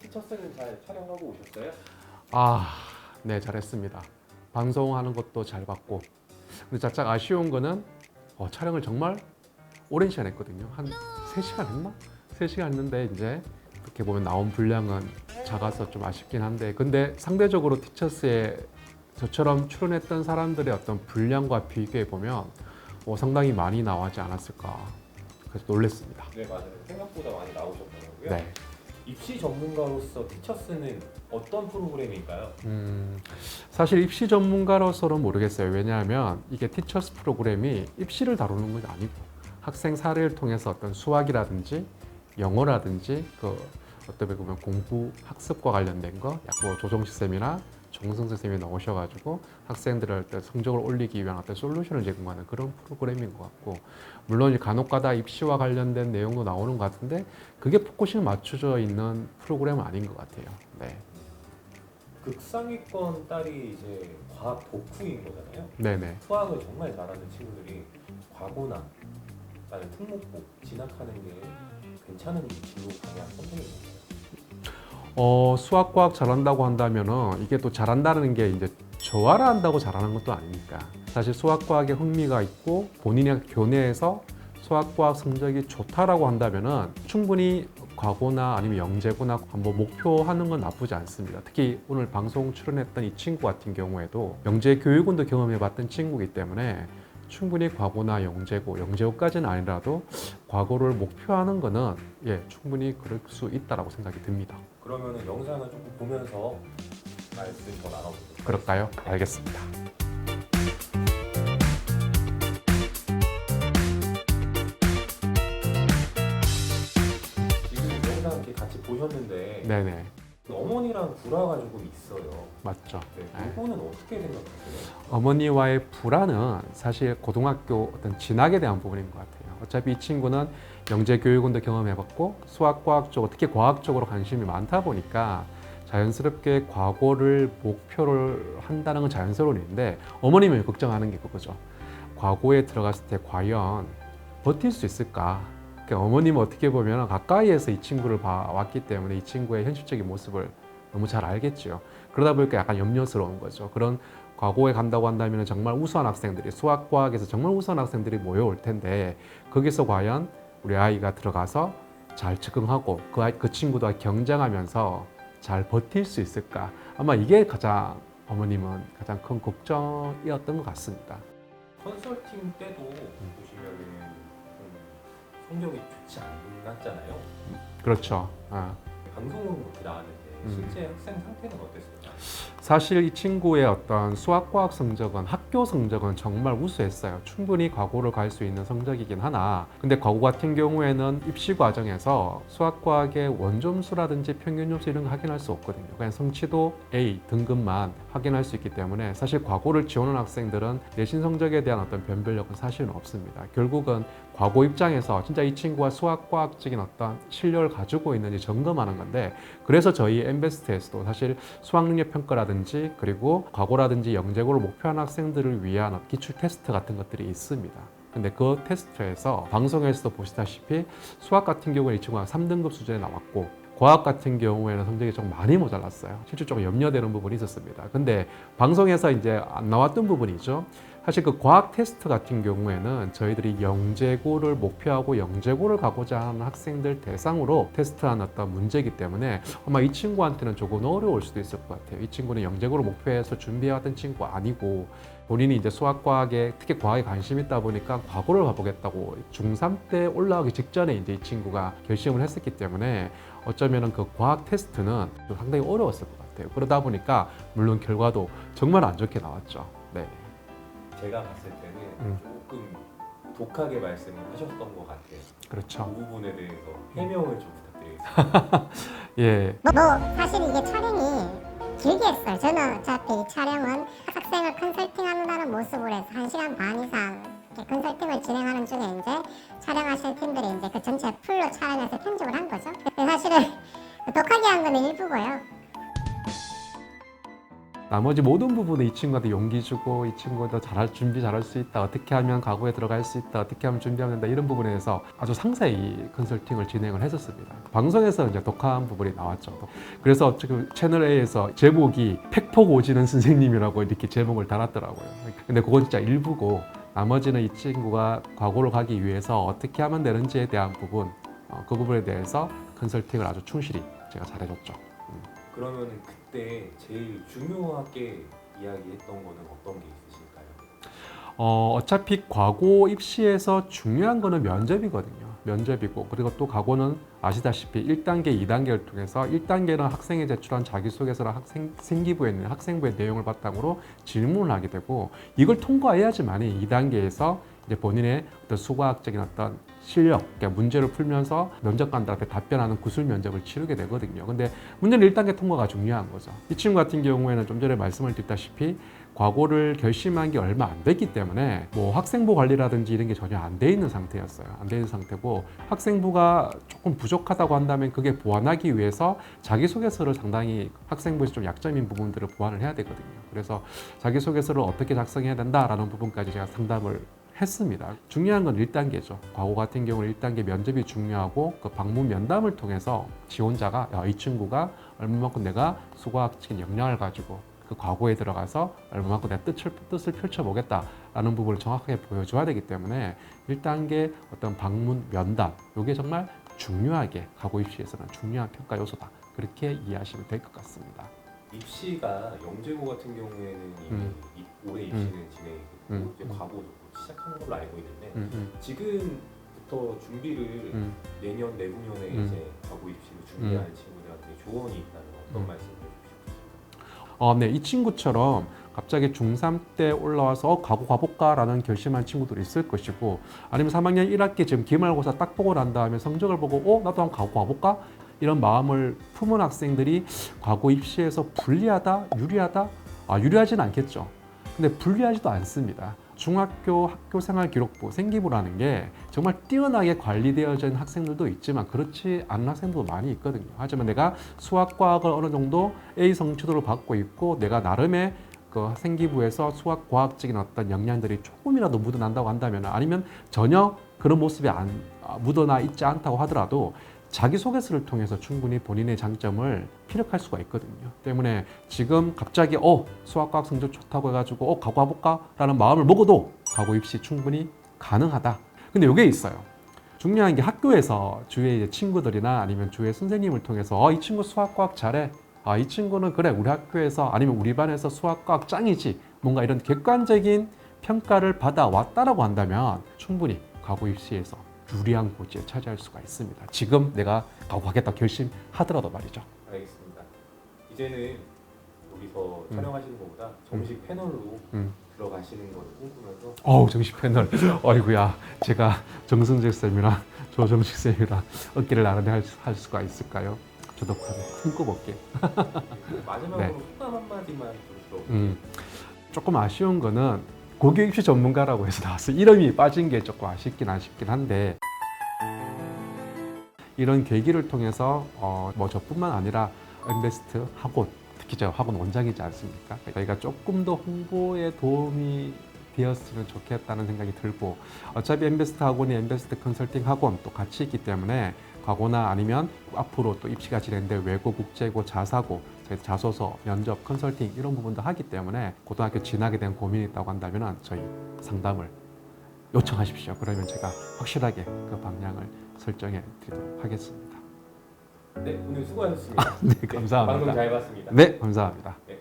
티처스는 잘 촬영하고 오셨어요? 아, 네, 잘했습니다. 방송하는 것도 잘 봤고. 근데 살짝 아쉬운 거는 어, 촬영을 정말 오랜 시간 했거든요. 한 3시간 했나? 3시간 했는데 이제 어떻게 보면 나온 분량은 작아서 좀 아쉽긴 한데 근데 상대적으로 티처스에 저처럼 출연했던 사람들의 어떤 분량과 비교해 보면 어, 상당히 많이 나오지 않았을까 그래서 놀랬습니다. 네 맞아요. 생각보다 많이 나오셨더라고요. 네. 입시 전문가로서 티처스는 어떤 프로그램일까요? 음, 사실 입시 전문가로서는 모르겠어요. 왜냐하면 이게 티처스 프로그램이 입시를 다루는 건 아니고 학생 사례를 통해서 어떤 수학이라든지 영어라든지 그 어떻게 보면 공부 학습과 관련된 거, 약뭐 조정식 쌤이나 정성 선생님이 나오셔가지고 학생들을 성적을 올리기 위한 어떤 솔루션을 제공하는 그런 프로그램인 것 같고 물론 간혹가다 입시와 관련된 내용도 나오는 것 같은데 그게 포커싱 맞춰져 있는 프로그램은 아닌 것 같아요. 네, 극상위권 딸이 이제 과학 덕후인 거잖아요. 네네. 수학을 정말 잘하는 친구들이 과고나 나는 특목고 진학하는 게 괜찮은 진로 방향 선택인 건가요? 어, 수학, 과학 잘한다고 한다면은 이게 또 잘한다는 게 이제 저하를 한다고 잘하는 것도 아니니까. 사실 수학, 과학에 흥미가 있고 본인의 교내에서 수학, 과학 성적이 좋다라고 한다면은 충분히 과고나 아니면 영재고나 한번 목표하는 건 나쁘지 않습니다. 특히 오늘 방송 출연했던 이 친구 같은 경우에도 영재 교육원도 경험해봤던 친구이기 때문에 충분히 과고나 영재고, 영재고까지는 아니라도 과거를 목표하는 거는 예, 충분히 그럴 수 있다라고 생각이 듭니다. 그러면은 영상을 조금 보면서 말씀 더 나눠보도록 그럴까요? 알겠습니다. 지금 영상 이렇게 같이 보셨는데 네네, 어머니랑 불화가 조금 있어요. 맞죠. 네, 네. 이거는 어떻게 생각하세요? 어머니와의 불안은 사실 고등학교 어떤 진학에 대한 부분인 것 같아요. 어차피 이 친구는 영재 교육원도 경험해봤고 수학, 과학 쪽, 특히 과학 쪽으로 관심이 많다 보니까 자연스럽게 과거를 목표를 한다는 건 자연스러운 일인데 어머님이 걱정하는 게 그거죠. 과거에 들어갔을 때 과연 버틸 수 있을까? 그러니까 어머님은 어떻게 보면 가까이에서 이 친구를 봐왔기 때문에 이 친구의 현실적인 모습을 너무 잘 알겠죠. 그러다 보니까 약간 염려스러운 거죠. 그런 과거에 간다고 한다면 정말 우수한 학생들이 수학 과학에서 정말 우수한 학생들이 모여올 텐데 거기서 과연 우리 아이가 들어가서 잘 적응하고 그, 아이, 그 친구도 경쟁하면서 잘 버틸 수 있을까 아마 이게 가장 어머님은 가장 큰 걱정이었던 것 같습니다. 컨설팅 때도 보시면은 좀 성적이 좋지 않았잖아요. 그렇죠. 아. 방송으로 그렇게 나왔는데 음. 실제 학생 상태는 어땠을까요? 사실 이 친구의 어떤 수학과학 성적은 학교 성적은 정말 우수했어요. 충분히 과고를 갈 수 있는 성적이긴 하나, 근데 과고 같은 경우에는 입시 과정에서 수학과학의 원점수라든지 평균점수 이런 거 확인할 수 없거든요. 그냥 성취도 A 등급만 확인할 수 있기 때문에 사실 과고를 지원하는 학생들은 내신 성적에 대한 어떤 변별력은 사실은 없습니다. 결국은 과거 입장에서 진짜 이 친구가 수학과학적인 어떤 실력을 가지고 있는지 점검하는 건데 그래서 저희 엠베스트에서도 사실 수학능력 평가라든지 그리고 과거라든지 영재고를 목표한 학생들을 위한 기출 테스트 같은 것들이 있습니다. 근데 그 테스트에서 방송에서도 보시다시피 수학 같은 경우에 이 친구가 3등급 수준에 나왔고 과학 같은 경우에는 성적이 좀 많이 모자랐어요. 실질적으로 염려되는 부분이 있었습니다. 근데 방송에서 이제 안 나왔던 부분이죠. 사실 그 과학 테스트 같은 경우에는 저희들이 영재고를 목표하고 영재고를 가고자 하는 학생들 대상으로 테스트한 어떤 문제이기 때문에 아마 이 친구한테는 조금 어려울 수도 있을 것 같아요. 이 친구는 영재고를 목표해서 준비해왔던 친구가 아니고 본인이 이제 수학과학에 특히 과학에 관심 있다 보니까 과거를 가보겠다고 중3 때 올라가기 직전에 이제 이 친구가 결심을 했었기 때문에 어쩌면은 그 과학 테스트는 좀 상당히 어려웠을 것 같아요. 그러다 보니까 물론 결과도 정말 안 좋게 나왔죠. 네. 제가 봤을 때는 음. 조금 독하게 말씀을 하셨던 것 같아요. 그렇죠. 그 부분에 대해서 해명을 좀 부탁드리겠습니다. 예. 뭐, 뭐 사실 이게 촬영이 길게 했어요. 저는 어차피 이 촬영은 학생을 컨설팅한다는 모습으로 해서 1시간 반 이상 이렇게 컨설팅을 진행하는 중에 이제 촬영하실 팀들이 이제 그 전체 풀로 촬영해서 편집을 한 거죠. 근데 사실은 독하게 한 거는 일부고요. 나머지 모든 부분에 이 친구한테 용기 주고 이 친구도 잘할 준비 잘할 수 있다. 어떻게 하면 가구에 들어갈 수 있다. 어떻게 하면 준비하면 된다. 이런 부분에 대해서 아주 상세히 컨설팅을 진행을 했었습니다. 방송에서 이제 독한 부분이 나왔죠. 그래서 지금 채널 A에서 제목이 팩폭 오지는 선생님이라고 이렇게 제목을 달았더라고요. 근데 그건 진짜 일부고 나머지는 이 친구가 과거로 가기 위해서 어떻게 하면 되는지에 대한 부분 어, 그 부분에 대해서 컨설팅을 아주 충실히 제가 잘해줬죠 그러면 그때 제일 중요하게 이야기했던 거는 어떤 게 있으실까요? 어, 어차피 과고 입시에서 중요한 거는 면접이거든요. 면접이고 그리고 또 과거는 아시다시피 1단계, 2단계를 통해서 1단계는 학생이 제출한 자기소개서랑 학생 생기부에 있는 학생부의 내용을 바탕으로 질문을 하게 되고 이걸 통과해야지만이 2단계에서 이제 본인의 어떤 수과학적인 어떤 실력, 그러니까 문제를 풀면서 면접관들한테 답변하는 구술 면접을 치르게 되거든요. 근데 문제는 1단계 통과가 중요한 거죠. 이 친구 같은 경우에는 좀 전에 말씀을 드렸다시피 과거를 결심한 게 얼마 안 됐기 때문에 뭐 학생부 관리라든지 이런 게 전혀 안 돼 있는 상태였어요. 안 돼 있는 상태고 학생부가 조금 부족하다고 한다면 그게 보완하기 위해서 자기소개서를 상당히 학생부에서 좀 약점인 부분들을 보완을 해야 되거든요. 그래서 자기소개서를 어떻게 작성해야 된다라는 부분까지 제가 상담을 했습니다. 중요한 건 1단계죠. 과거 같은 경우는 1단계 면접이 중요하고 그 방문 면담을 통해서 지원자가 야, 이 친구가 얼마만큼 내가 수과학적인 역량을 가지고 그 과거에 들어가서 얼마만큼 내가 뜻을, 뜻을 펼쳐보겠다라는 부분을 정확하게 보여줘야 되기 때문에 1단계 어떤 방문 면담 이게 정말 중요하게 과거 입시에서는 중요한 평가 요소다. 그렇게 이해하시면 될 것 같습니다. 입시가 영재고 같은 경우에는 이미 음. 이- 올해 입시는 진행이 됐고 음. 과거도 곧 시작하는 걸로 알고 있는데 음, 음, 지금부터 준비를 음. 내년 내후년에 음. 이제 과거 입시를 준비할 친구들한테 조언이 있다면 어떤 음. 말씀을 해주시고 어, 네, 이 친구처럼 갑자기 중3 때 올라와서 어, 가고 가볼까라는 결심한 친구들이 있을 것이고 아니면 3학년 1학기 지금 기말고사 딱 보고 난 다음에 성적을 보고 어, 나도 한번 가고 가볼까? 이런 마음을 품은 학생들이 과거 입시에서 불리하다, 유리하다? 아, 유리하진 않겠죠. 근데 불리하지도 않습니다. 중학교 학교 생활 기록부 생기부라는 게 정말 뛰어나게 관리되어진 학생들도 있지만 그렇지 않은 학생들도 많이 있거든요. 하지만 내가 수학 과학을 어느 정도 A 성취도를 받고 있고 내가 나름의 그 생기부에서 수학 과학적인 어떤 역량들이 조금이라도 묻어난다고 한다면 아니면 전혀 그런 모습이 안 아, 묻어나 있지 않다고 하더라도 자기소개서를 통해서 충분히 본인의 장점을 피력할 수가 있거든요. 때문에 지금 갑자기 어 수학과학 성적 좋다고 해가지고 어 가고 와볼까라는 마음을 먹어도 가고 입시 충분히 가능하다. 근데 이게 있어요. 중요한 게 학교에서 주위의 친구들이나 아니면 주위의 선생님을 통해서 어, 이 친구 수학과학 잘해. 아, 이 친구는 그래 우리 학교에서 아니면 우리 반에서 수학과학 짱이지. 뭔가 이런 객관적인 평가를 받아왔다라고 한다면 충분히 가고 입시에서 유리한 고지에 차지할 수가 있습니다. 지금 내가 가고 가겠다 결심하더라도 말이죠. 알겠습니다. 이제는 여기서 음. 촬영하시는 것보다 정식 패널로 음. 들어가시는 걸 꿈꾸면서 어우 정식 패널. 어이구야 제가 정승재 쌤이랑 조정식 쌤이랑 어깨를 나란히 할, 수- 할 수가 있을까요? 저도 한번 꿈꿔볼게요. 마지막으로 네. 소감 한마디만 좀 들어볼게요. 음, 조금 아쉬운 거는 고교 입시 전문가라고 해서 나와서 이름이 빠진 게 조금 아쉽긴 아쉽긴 한데 이런 계기를 통해서 어, 뭐 저뿐만 아니라 엠베스트 학원 특히 제가 학원 원장이지 않습니까? 저희가 조금 더 홍보에 도움이 되었으면 좋겠다는 생각이 들고 어차피 엠베스트 학원이 엠베스트 컨설팅 학원 또 같이 있기 때문에 과거나 아니면 앞으로 또 입시가 진행될 외고, 국제고, 자사고, 자소서, 면접, 컨설팅 이런 부분도 하기 때문에 고등학교 진학에 대한 고민이 있다고 한다면 저희 상담을 요청하십시오. 그러면 제가 확실하게 그 방향을 설정해 드리도록 하겠습니다. 네 오늘 수고하셨습니다. 네, 감사합니다. 방송 잘 봤습니다. 네, 감사합니다. 네,